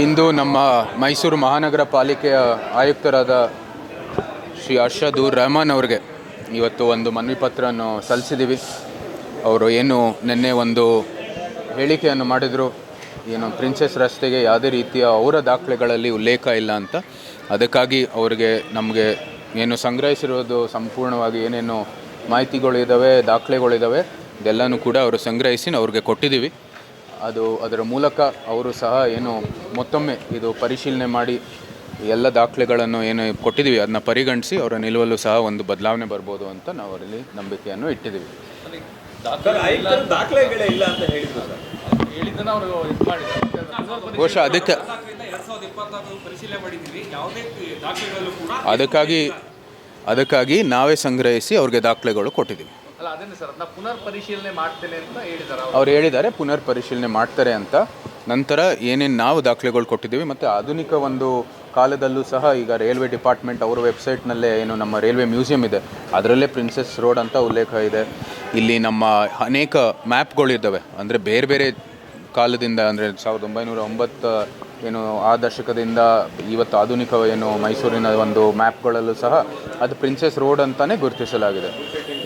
ಇಂದು ನಮ್ಮ ಮೈಸೂರು ಮಹಾನಗರ ಪಾಲಿಕೆಯ ಆಯುಕ್ತರಾದ ಶ್ರೀ ಅರ್ಷದೂರ್ ರಹಮಾನ್ ಅವರಿಗೆ ಇವತ್ತು ಒಂದು ಮನವಿ ಪತ್ರವನ್ನು ಸಲ್ಲಿಸಿದ್ದೀವಿ. ಅವರು ಏನು ನಿನ್ನೆ ಒಂದು ಹೇಳಿಕೆಯನ್ನು ಮಾಡಿದರು. ಏನು ಪ್ರಿನ್ಸೆಸ್ ರಸ್ತೆಗೆ ಯಾವುದೇ ರೀತಿಯ ಅವರ ದಾಖಲೆಗಳಲ್ಲಿ ಉಲ್ಲೇಖ ಇಲ್ಲ ಅಂತ. ಅದಕ್ಕಾಗಿ ಅವರಿಗೆ ನಮಗೆ ಏನು ಸಂಗ್ರಹಿಸಿರೋದು ಸಂಪೂರ್ಣವಾಗಿ ಏನೇನು ಮಾಹಿತಿಗಳಿದ್ದಾವೆ ದಾಖಲೆಗಳಿದ್ದಾವೆ ಇದೆಲ್ಲನೂ ಕೂಡ ಅವರು ಸಂಗ್ರಹಿಸಿ ಅವ್ರಿಗೆ ಕೊಟ್ಟಿದ್ದೀವಿ. ಅದು ಅದರ ಮೂಲಕ ಅವರು ಸಹ ಏನು ಮತ್ತೊಮ್ಮೆ ಇದು ಪರಿಶೀಲನೆ ಮಾಡಿ ಎಲ್ಲ ದಾಖಲೆಗಳನ್ನು ಏನು ಕೊಟ್ಟಿದ್ದೀವಿ ಅದನ್ನ ಪರಿಗಣಿಸಿ ಅವರ ನಿಲುವಲ್ಲೂ ಸಹ ಒಂದು ಬದಲಾವಣೆ ಬರ್ಬೋದು ಅಂತ ನಾವು ಅಲ್ಲಿ ನಂಬಿಕೆಯನ್ನು ಇಟ್ಟಿದ್ದೀವಿ. ಬಹುಶಃ ಅದಕ್ಕೆ ಅದಕ್ಕಾಗಿ ಅದಕ್ಕಾಗಿ ನಾವೇ ಸಂಗ್ರಹಿಸಿ ಅವ್ರಿಗೆ ದಾಖಲೆಗಳು ಕೊಟ್ಟಿದ್ದೀವಿ. ಅಲ್ಲ ಅದನ್ನೇ ಸರ್, ಅದನ್ನ ಪುನರ್ ಪರಿಶೀಲನೆ ಮಾಡ್ತೇನೆ ಅಂತ ಅವ್ರು. ಹೇಳಿದ್ದಾರೆ ಪುನರ್ ಪರಿಶೀಲನೆ ಮಾಡ್ತಾರೆ ಅಂತ. ನಂತರ ಏನೇನು ನಾವು ದಾಖಲೆಗಳು ಕೊಟ್ಟಿದ್ದೀವಿ ಮತ್ತು ಆಧುನಿಕ ಒಂದು ಕಾಲದಲ್ಲೂ ಸಹ ಈಗ ರೈಲ್ವೆ ಡಿಪಾರ್ಟ್ಮೆಂಟ್ ಅವರ ವೆಬ್ಸೈಟ್ನಲ್ಲೇ ಏನು ನಮ್ಮ ರೈಲ್ವೆ ಮ್ಯೂಸಿಯಂ ಇದೆ. ಅದರಲ್ಲೇ ಪ್ರಿನ್ಸೆಸ್ ರೋಡ್ ಅಂತ ಉಲ್ಲೇಖ ಇದೆ. ಇಲ್ಲಿ ನಮ್ಮ ಅನೇಕ ಮ್ಯಾಪ್ಗಳಿದ್ದಾವೆ. ಅಂದರೆ ಬೇರೆ ಬೇರೆ ಕಾಲದಿಂದ, ಅಂದರೆ ಸಾವಿರದ ಒಂಬೈನೂರ ಒಂಬತ್ತು ಏನು ಆ ದಶಕದಿಂದ ಇವತ್ತು ಆಧುನಿಕ ಏನು ಮೈಸೂರಿನ ಒಂದು ಮ್ಯಾಪ್ಗಳಲ್ಲೂ ಸಹ ಅದು ಪ್ರಿನ್ಸೆಸ್ ರೋಡ್ ಅಂತಲೇ ಗುರುತಿಸಲಾಗಿದೆ.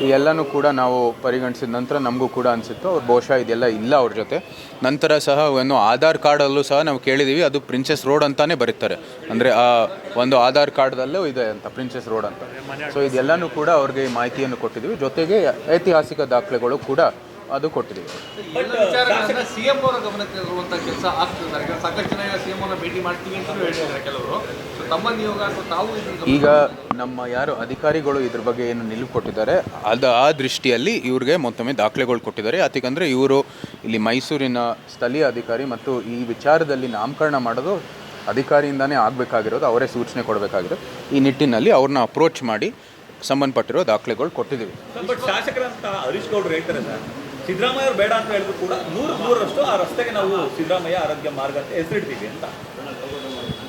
ಈ ಎಲ್ಲನೂ ಕೂಡ ನಾವು ಪರಿಗಣಿಸಿದ ನಂತರ ನಮಗೂ ಕೂಡ ಅನಿಸಿತ್ತು. ಅವ್ರು ಬಹುಶಃ ಇದೆಲ್ಲ ಇಲ್ಲ ಅವ್ರ ಜೊತೆ. ನಂತರ ಸಹ ಏನು ಆಧಾರ್ ಕಾರ್ಡಲ್ಲೂ ಸಹ ನಾವು ಕೇಳಿದ್ದೀವಿ ಅದು ಪ್ರಿನ್ಸೆಸ್ ರೋಡ್ ಅಂತಲೇ ಬರೀತಾರೆ. ಅಂದರೆ ಆ ಒಂದು ಆಧಾರ್ ಕಾರ್ಡ್ದಲ್ಲೂ ಇದೆ ಅಂತ, ಪ್ರಿನ್ಸೆಸ್ ರೋಡ್ ಅಂತ. ಸೊ ಇದೆಲ್ಲನೂ ಕೂಡ ಅವ್ರಿಗೆ ಮಾಹಿತಿಯನ್ನು ಕೊಟ್ಟಿದ್ದೀವಿ ಜೊತೆಗೆ ಐತಿಹಾಸಿಕ ದಾಖಲೆಗಳು ಕೂಡ ಅದು ಕೊಟ್ಟಿದ್ದೀವಿ ಭೇಟಿ ಮಾಡ್ತೀವಿ ಅಂತ ಹೇಳಿದ್ದಾರೆ ಕೆಲವರು. ತಮ್ಮ ನಿಯೋಗ ಅಥವಾ ತಾವು ಇದ್ರ ಈಗ ನಮ್ಮ ಯಾರು ಅಧಿಕಾರಿಗಳು ಇದ್ರ ಬಗ್ಗೆ ಏನು ನಿಲುವು ಕೊಟ್ಟಿದ್ದಾರೆ ಅದು ಆ ದೃಷ್ಟಿಯಲ್ಲಿ ಇವ್ರಿಗೆ ಮತ್ತೊಮ್ಮೆ ದಾಖಲೆಗಳು ಕೊಟ್ಟಿದ್ದಾರೆ. ಯಾಕಂದರೆ ಇವರು ಇಲ್ಲಿ ಮೈಸೂರಿನ ಸ್ಥಳೀಯ ಅಧಿಕಾರಿ ಮತ್ತು ಈ ವಿಚಾರದಲ್ಲಿ ನಾಮಕರಣ ಮಾಡೋದು ಅಧಿಕಾರಿಯಿಂದನೇ ಆಗಬೇಕಾಗಿರೋದು ಅವರೇ ಸೂಚನೆ ಕೊಡಬೇಕಾಗಿರೋದು. ಈ ನಿಟ್ಟಿನಲ್ಲಿ ಅವ್ರನ್ನ ಅಪ್ರೋಚ್ ಮಾಡಿ ಸಂಬಂಧಪಟ್ಟಿರೋ ದಾಖಲೆಗಳು ಕೊಟ್ಟಿದ್ದೀವಿ. ಬಟ್ ಶಾಸಕರಂತ ಹರೀಶ್ ಗೌಡ್ರು ಹೇಳ್ತಾರೆ ಸರ್ ಸಿದ್ದರಾಮಯ್ಯ ಬೇಡ ಅಂತ ಹೇಳಿದ್ರು ಕೂಡ ನೂರು ನೂರರಷ್ಟು ಆ ರಸ್ತೆಗೆ ನಾವು ಸಿದ್ದರಾಮಯ್ಯ ಆರೋಗ್ಯ ಮಾರ್ಗ ಅಂತ ಹೆಸರಿಡ್ತೀವಿ ಅಂತ.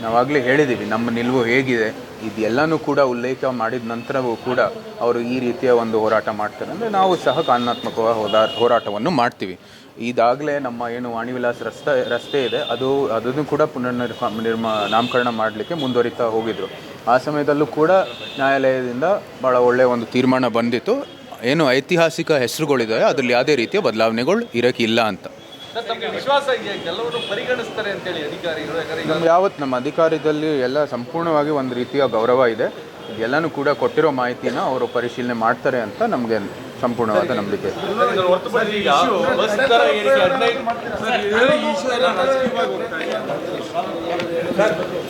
ನಾವಾಗಲೇ ಹೇಳಿದ್ದೀವಿ ನಮ್ಮ ನಿಲುವು ಹೇಗಿದೆ, ಇದೆಲ್ಲನೂ ಕೂಡ ಉಲ್ಲೇಖ ಮಾಡಿದ ನಂತರವೂ ಕೂಡ ಅವರು ಈ ರೀತಿಯ ಒಂದು ಹೋರಾಟ ಮಾಡ್ತಾರೆ. ಅಂದರೆ ನಾವು ಸಹ ಕಾನೂನಾತ್ಮಕವಾಗಿ ಹೋದಾ ಹೋರಾಟವನ್ನು ಮಾಡ್ತೀವಿ. ಈಗಾಗಲೇ ನಮ್ಮ ಏನು ವಾಣಿವಿಲಾಸ್ ರಸ್ತೆ ರಸ್ತೆ ಇದೆ, ಅದು, ಅದನ್ನು ಕೂಡ ಪುನರ್ನಿರ್ಮ, ನಿರ್ಮ, ನಾಮಕರಣ ಮಾಡಲಿಕ್ಕೆ ಮುಂದುವರಿತಾ ಹೋಗಿದ್ರು. ಆ ಸಮಯದಲ್ಲೂ ಕೂಡ ನ್ಯಾಯಾಲಯದಿಂದ ಭಾಳ ಒಳ್ಳೆಯ ಒಂದು ತೀರ್ಮಾನ ಬಂದಿತ್ತು. ಏನು ಐತಿಹಾಸಿಕ ಹೆಸರುಗಳಿದ್ದಾವೆ ಅದರಲ್ಲಿ ಯಾವುದೇ ರೀತಿಯ ಬದಲಾವಣೆಗಳು ಇರೋಕ್ಕಿಲ್ಲ ಅಂತ. ನಮ್ಗೆ ಯಾವತ್ತು ನಮ್ಮ ಅಧಿಕಾರದಲ್ಲಿ ಎಲ್ಲ ಸಂಪೂರ್ಣವಾಗಿ ಒಂದು ರೀತಿಯ ಗೌರವ ಇದೆ. ಎಲ್ಲನೂ ಕೂಡ ಕೊಟ್ಟಿರೋ ಮಾಹಿತಿನ ಅವರು ಪರಿಶೀಲನೆ ಮಾಡ್ತಾರೆ ಅಂತ ನಮಗೆ ಸಂಪೂರ್ಣವಾದ ನಂಬಿಕೆ.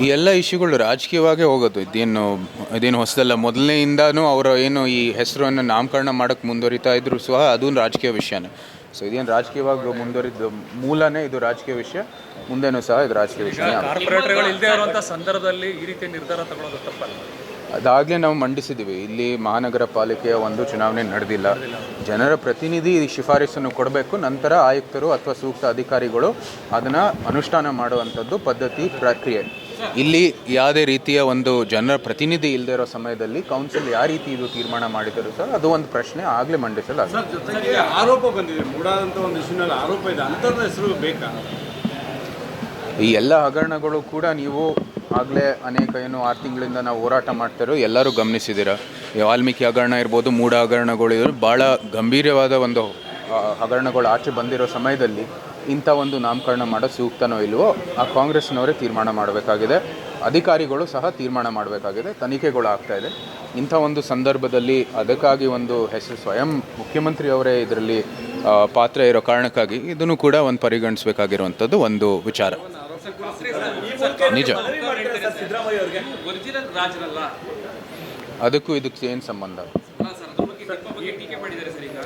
ಈ ಎಲ್ಲ ಇಶ್ಯೂಗಳು ರಾಜಕೀಯವಾಗೇ ಹೋಗೋದು. ಇದೇನು ಇದೇನು ಹೊಸದಲ್ಲ. ಮೊದಲನೆಯಿಂದನೂ ಅವರ ಏನು ಈ ಹೆಸರನ್ನು ನಾಮಕರಣ ಮಾಡೋಕ್ಕೆ ಮುಂದುವರಿತಾ ಇದ್ರು ಸಹ ಅದೊಂದು ರಾಜಕೀಯ ವಿಷಯನೇ. ಸೊ ಇದೇನು ರಾಜಕೀಯವಾಗಿ ಮುಂದುವರಿದ ಮೂಲನೇ ಇದು ರಾಜಕೀಯ ವಿಷಯ. ಮುಂದೆನೂ ಸಹ ಇದು ರಾಜಕೀಯ ವಿಷಯ. ಕಾರ್ಪೊರೇಟರ್ಗಳು ಇಲ್ಲದೆ ಇರುವಂತಹ ಸಂದರ್ಭದಲ್ಲಿ ಈ ರೀತಿಯ ನಿರ್ಧಾರ ತಗೊಳ್ಳೋದು ತಪ್ಪಲ್ಲ. ಅದಾಗಲೇ ನಾವು ಮಂಡಿಸಿದ್ದೀವಿ ಇಲ್ಲಿ ಮಹಾನಗರ ಪಾಲಿಕೆಯ ಒಂದು ಚುನಾವಣೆ ನಡೆದಿಲ್ಲ. ಜನರ ಪ್ರತಿನಿಧಿ ಈ ಶಿಫಾರಸನ್ನು ಕೊಡಬೇಕು. ನಂತರ ಆಯುಕ್ತರು ಅಥವಾ ಸೂಕ್ತ ಅಧಿಕಾರಿಗಳು ಅದನ್ನು ಅನುಷ್ಠಾನ ಮಾಡುವಂಥದ್ದು ಪದ್ಧತಿ ಪ್ರಕ್ರಿಯೆ. ಇಲ್ಲಿ ಯಾವುದೇ ರೀತಿಯ ಒಂದು ಜನರ ಪ್ರತಿನಿಧಿ ಇಲ್ಲದೆ ಇರೋ ಸಮಯದಲ್ಲಿ ಕೌನ್ಸಿಲ್ ಯಾವ ರೀತಿ ಇದು ತೀರ್ಮಾನ ಮಾಡಿದರು ಸರ್ ಅದು ಒಂದು ಪ್ರಶ್ನೆ ಆಗಲೇ ಮಂಡಿಸಲಾಗಿದೆ. ಜೊತೆಗೆ ಆರೋಪ ಬಂದಿದೆ. ಒಂದು ಆರೋಪ ಇದೆ. ಹೆಸರು ಬೇಕಾ? ಈ ಎಲ್ಲ ಹಗರಣಗಳು ಕೂಡ ನೀವು ಆಗಲೇ ಅನೇಕ ಏನು ಆರು ತಿಂಗಳಿಂದ ನಾವು ಹೋರಾಟ ಮಾಡ್ತಿರೋ ಎಲ್ಲರೂ ಗಮನಿಸಿದ್ದೀರ? ವಾಲ್ಮೀಕಿ ಹಗರಣ ಇರ್ಬೋದು, ಮೂಢ ಹಗರಣಗಳು ಇರ್ಬೋದು ಭಾಳ ಗಂಭೀರವಾದ ಒಂದು ಹಗರಣಗಳು ಆಚೆ ಬಂದಿರೋ ಸಮಯದಲ್ಲಿ ಇಂಥ ಒಂದು ನಾಮಕರಣ ಮಾಡೋ ಸೂಕ್ತನೋ ಇಲ್ವೋ, ಆ ಕಾಂಗ್ರೆಸ್ನವರೇ ತೀರ್ಮಾನ ಮಾಡಬೇಕಾಗಿದೆ. ಅಧಿಕಾರಿಗಳು ಸಹ ತೀರ್ಮಾನ ಮಾಡಬೇಕಾಗಿದೆ, ತನಿಖೆಗಳು ಆಗ್ತಾ ಇದೆ. ಇಂಥ ಒಂದು ಸಂದರ್ಭದಲ್ಲಿ ಅದಕ್ಕಾಗಿ ಒಂದು ಹೆಸರು ಸ್ವಯಂ ಮುಖ್ಯಮಂತ್ರಿಯವರೇ ಇದರಲ್ಲಿ ಪಾತ್ರ ಇರೋ ಕಾರಣಕ್ಕಾಗಿ ಇದನ್ನು ಕೂಡ ಒಂದು ಪರಿಗಣಿಸಬೇಕಾಗಿರುವಂಥದ್ದು ಒಂದು ವಿಚಾರ. ನಿಜ. ಅದಕ್ಕೂ ಇದಕ್ಕೆ ಏನು ಸಂಬಂಧ? ಸರ್ ಅದ್ರ ಬಗ್ಗೆ ಬಗ್ಗೆ ಟೀಕೆ ಮಾಡಿದ್ದಾರೆ ಸರ್ ಈಗ.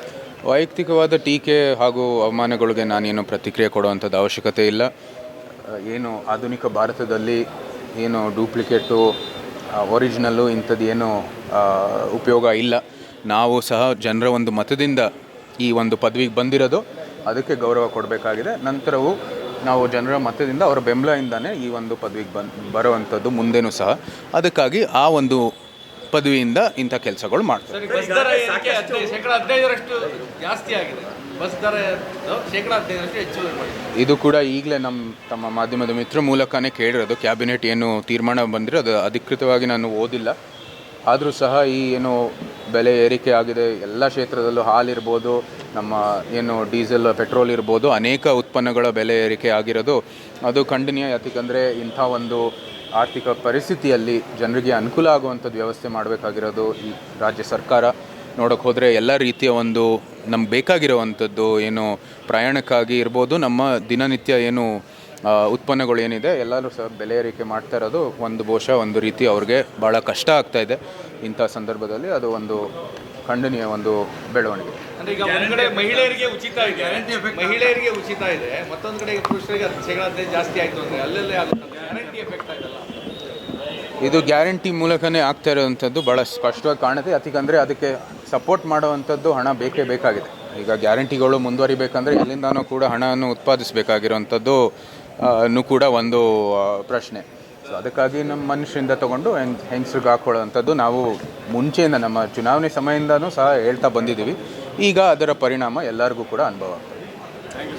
ವೈಯಕ್ತಿಕವಾದ ಟೀಕೆ ಹಾಗೂ ಅವಮಾನಗಳಿಗೆ ನಾನೇನು ಪ್ರತಿಕ್ರಿಯೆ ಕೊಡುವಂಥದ್ದು ಅವಶ್ಯಕತೆ ಇಲ್ಲ. ಏನು ಆಧುನಿಕ ಭಾರತದಲ್ಲಿ ಏನು ಡೂಪ್ಲಿಕೇಟು ಒರಿಜಿನಲ್ಲು ಇಂಥದ್ದು ಏನು ಉಪಯೋಗ ಇಲ್ಲ. ನಾವು ಸಹ ಜನರ ಒಂದು ಮತದಿಂದ ಈ ಒಂದು ಪದವಿಗೆ ಬಂದಿರೋದು. ಅದಕ್ಕೆ ಗೌರವ ಕೊಡಬೇಕಾಗಿದೆ. ನಂತರವೂ ನಾವು ಜನರ ಮತದಿಂದ ಅವರ ಬೆಂಬಲದಿಂದನೇ ಈ ಒಂದು ಪದವಿಗೆ ಬಂದು ಬರುವಂಥದ್ದು ಮುಂದೆನೂ ಸಹ. ಅದಕ್ಕಾಗಿ ಆ ಒಂದು ಪದವಿಯಿಂದ ಇಂಥ ಕೆಲಸಗಳು ಮಾಡ್ತಾರೆ. ಇದು ಕೂಡ ಈಗಲೇ ನಮ್ಮ ತಮ್ಮ ಮಾಧ್ಯಮದ ಮಿತ್ರ ಮೂಲಕನೇ ಕೇಳಿರೋದು. ಕ್ಯಾಬಿನೆಟ್ ಏನು ತೀರ್ಮಾನ ಬಂದರೆ ಅದು ಅಧಿಕೃತವಾಗಿ ನಾನು ಓದಿಲ್ಲ. ಆದರೂ ಸಹ ಈ ಏನು ಬೆಲೆ ಏರಿಕೆ ಆಗಿದೆ, ಎಲ್ಲ ಕ್ಷೇತ್ರದಲ್ಲೂ ಹಾಲಿರ್ಬೋದು ನಮ್ಮ ಏನು ಡೀಸೆಲ್, ಪೆಟ್ರೋಲ್ ಇರ್ಬೋದು, ಅನೇಕ ಉತ್ಪನ್ನಗಳ ಬೆಲೆ ಏರಿಕೆ ಆಗಿರೋದು. ಅದು ಖಂಡನೀಯ, ಯಾಕಂದರೆ ಇಂಥ ಒಂದು ಆರ್ಥಿಕ ಪರಿಸ್ಥಿತಿಯಲ್ಲಿ ಜನರಿಗೆ ಅನುಕೂಲ ಆಗುವಂಥದ್ದು ವ್ಯವಸ್ಥೆ ಮಾಡಬೇಕಾಗಿರೋದು ಈ ರಾಜ್ಯ ಸರ್ಕಾರ. ನೋಡೋಕೆ ಹೋದರೆ ಎಲ್ಲ ರೀತಿಯ ಒಂದು ನಮ್ಗೆ ಬೇಕಾಗಿರುವಂಥದ್ದು ಏನು ಪ್ರಯಾಣಕ್ಕಾಗಿ ಇರ್ಬೋದು, ನಮ್ಮ ದಿನನಿತ್ಯ ಏನು ಉತ್ಪನ್ನಗಳು ಏನಿದೆ ಎಲ್ಲರೂ ಸಹ ಬೆಲೆ ಏರಿಕೆ ಮಾಡ್ತಾ ಇರೋದು ಒಂದು ಬಹುಶಃ ಒಂದು ರೀತಿ ಅವ್ರಿಗೆ ಭಾಳ ಕಷ್ಟ ಆಗ್ತಾ ಇದೆ. ಇಂಥ ಸಂದರ್ಭದಲ್ಲಿ ಅದು ಒಂದು ಖಂಡನೀಯ ಒಂದು ಬೆಳವಣಿಗೆ. ಅಂದ್ರೆ ಈಗ ಒಂದ್ ಕಡೆ ಮಹಿಳೆಯರಿಗೆ ಉಚಿತ ಇದೆ. ಮಹಿಳೆಯರಿಗೆ ಉಚಿತ ಇದೆ. ಮತ್ತೊಂದು ಕಡೆ ಪುರುಷರಿಗೆ ಜಾಸ್ತಿ ಆಯ್ತು ಅಂದ್ರೆ ಅಲ್ಲಲ್ಲೇ ಆಗುತ್ತೆ. ಗ್ಯಾರಂಟಿ ಎಫೆಕ್ಟ್ ಆಗಲ್ಲ ಇದು ಗ್ಯಾರಂಟಿ ಮೂಲಕನೇ ಆಗ್ತಾ ಇರೋವಂಥದ್ದು ಭಾಳ ಸ್ಪಷ್ಟವಾಗಿ ಕಾಣುತ್ತೆ. ಯಾಕಂದರೆ ಅದಕ್ಕೆ ಸಪೋರ್ಟ್ ಮಾಡುವಂಥದ್ದು ಹಣ ಬೇಕೇ ಬೇಕಾಗಿದೆ. ಈಗ ಗ್ಯಾರಂಟಿಗಳು ಮುಂದುವರಿಬೇಕಂದ್ರೆ ಎಲ್ಲಿಂದನೂ ಕೂಡ ಹಣವನ್ನು ಉತ್ಪಾದಿಸಬೇಕಾಗಿರೋವಂಥದ್ದು ಕೂಡ ಒಂದು ಪ್ರಶ್ನೆ. ಸೊ ಅದಕ್ಕಾಗಿ ನಮ್ಮ ಮನುಷ್ಯರಿಂದ ತಗೊಂಡು ಹೆಂಗ್, ಹೆಂಗಸ್ರಿಗೆ ಹಾಕೊಳ್ಳೋವಂಥದ್ದು ನಾವು ಮುಂಚೆಯಿಂದ ನಮ್ಮ ಚುನಾವಣೆ ಸಮಯದಿಂದನೂ ಸಹ ಹೇಳ್ತಾ ಬಂದಿದ್ದೀವಿ. ಈಗ ಅದರ ಪರಿಣಾಮ ಎಲ್ಲರಿಗೂ ಕೂಡ ಅನುಭವ ಆಗ್ತದೆ.